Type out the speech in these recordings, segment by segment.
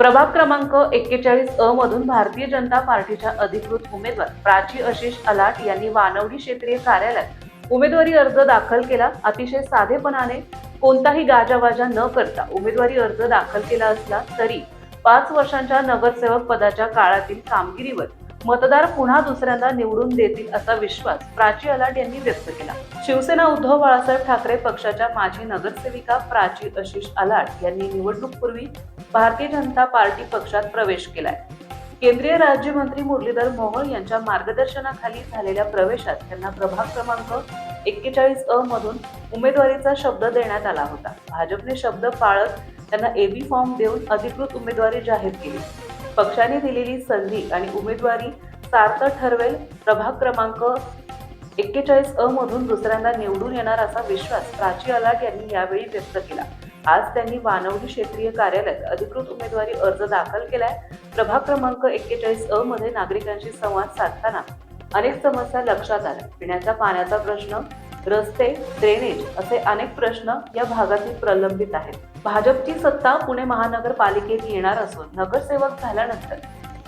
प्रभाग क्रमांक एक्केचाळीस अ मधून भारतीय जनता पार्टीच्या अधिकृत उमेदवार प्राची आशिष अलाट यांनी वानवडी क्षेत्रीय कार्यालयात उमेदवारी अर्ज दाखल केला. अतिशय साधेपणाने कोणताही गाजावाजा न करता उमेदवारी अर्ज दाखल केला असला तरी पाच वर्षांच्या नगरसेवक पदाच्या काळातील कामगिरीवर मतदार पुन्हा दुसऱ्यांदा निवडून देतील असा विश्वास प्राची अलाट यांनी व्यक्त केला. शिवसेना उद्धव बाळासाहेब ठाकरे पक्षाच्या माजी नगरसेविका प्राची आशिष अलाट यांनी निवडणूकपूर्वी भारतीय जनता पार्टी पक्षात प्रवेश केलाय. केंद्रीय राज्यमंत्री मुरलीधर मोहोळ यांच्या मार्गदर्शनाखाली झालेल्या प्रवेशात त्यांना प्रभाग क्रमांक एक्केचाळीस अ मधून उमेदवारीचा शब्द देण्यात आला होता. भाजपने शब्द पाळत त्यांना एबी फॉर्म देऊन अधिकृत उमेदवारी जाहीर केली. पक्षाने दिलेली संधी आणि उमेदवारी सार्थ ठरवेल. प्रभाग क्रमांक एक्केचाळीस अ मधून दुसऱ्यांदा निवडून येणार असा विश्वास प्राची अलाट यांनी यावेळी व्यक्त केला. आज त्यांनी वानवडी क्षेत्रीय कार्यालयात अधिकृत उमेदवारी अर्ज दाखल केलाय. प्रभाग क्रमांक एक्केचाळीस अ मध्ये नागरिकांशी संवाद साधताना अनेक समस्या लक्षात आल्या. पिण्याच्या पाण्याचा प्रश्न रस्ते ड्रेनेज असे अनेक प्रश्न या भागातील प्रलंबित आहेत. भाजपची सत्ता पुणे महानगरपालिकेत येणार असून नगरसेवक झाल्यानंतर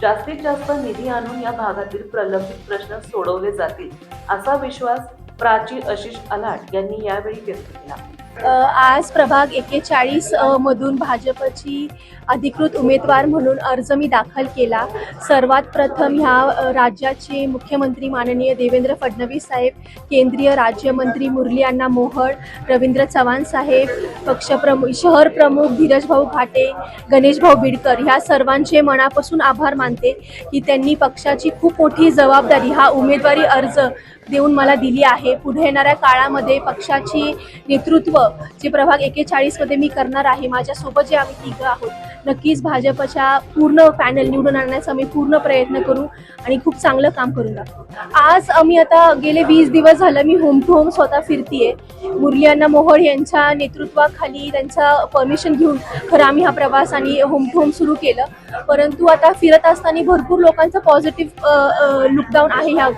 जास्तीत जास्त निधी आणून या भागातील प्रलंबित प्रश्न सोडवले जातील असा विश्वास प्राची आशिष अलाट यांनी यावेळी व्यक्त केला. आज प्रभाग एकेचाळीस मधून भाजपची अधिकृत उमेदवार म्हणून अर्ज मी दाखल केला. सर्वात प्रथम ह्या राज्याचे मुख्यमंत्री माननीय देवेंद्र फडणवीस साहेब केंद्रीय राज्यमंत्री मुरली अण्णा मोहळ रवींद्र चव्हाण साहेब पक्षप्रमुख शहर प्रमुख धीरजभाऊ घाटे गणेशभाऊ बिडकर ह्या सर्वांचे मनापासून आभार मानते की त्यांनी पक्षाची खूप मोठी जबाबदारी हा उमेदवारी अर्ज देऊन मला दिली आहे. पुढे येणाऱ्या काळामध्ये पक्षाची नेतृत्व जे प्रभाग एकेचाळीसमध्ये मी करणार आहे माझ्यासोबत जे आम्ही तिघं आहोत नक्कीच भाजपच्या पूर्ण पॅनल निवडून आणण्याचा मी पूर्ण प्रयत्न करू आणि खूप चांगलं काम करून दाखवू. आज आम्ही आता गेले वीस दिवस झालं मी होम टू होम स्वतः फिरतीये. मुरली अण्णा मोहोळ यांच्या नेतृत्वाखाली त्यांचं परमिशन घेऊन खरं आम्ही हा प्रवास आणि होम टू होम सुरू केलं. परंतु आता फिरत असताना भरपूर लोकांचा पॉझिटिव्ह लुकडाऊन आहे ह्या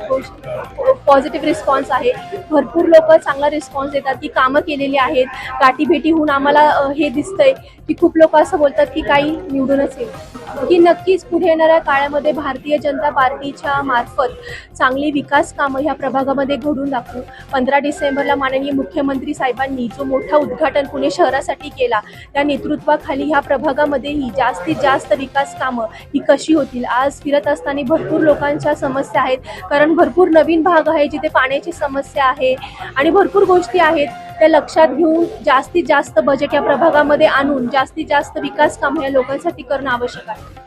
पॉझिटिव्ह रिस्पॉन्स आहे. भरपूर लोक चांगला रिस्पॉन्स देतात की कामं केलेली आहेत. गाठीभेटी होऊन आम्हाला हे दिसतंय. की खूप लोक असं बोलतात की काही निवडूनच येईल. की नक्कीच पुढे येणाऱ्या काळामध्ये भारतीय जनता पार्टीच्या मार्फत चांगली विकास कामं ह्या प्रभागामध्ये घडून दाखवू. पंधरा डिसेंबरला माननीय मुख्यमंत्री साहेबांनी जो मोठा उद्घाटन पुणे शहरासाठी केला त्या नेतृत्वाखाली ह्या प्रभागामध्येही जास्तीत जास्त विकास कामं ही कशी होतील? आज फिरत असताना भरपूर लोकांच्या समस्या आहेत. कारण भरपूर नवीन भाग आहे जिथे पाण्याची समस्या आहे आणि भरपूर गोष्टी आहेत. त्या लक्षात घेऊन जास्तीत जास्त बजेट या प्रभागामध्ये आणून जास्तीत जास्त विकास कामं या लोकांसाठी करणं आवश्यक आहे.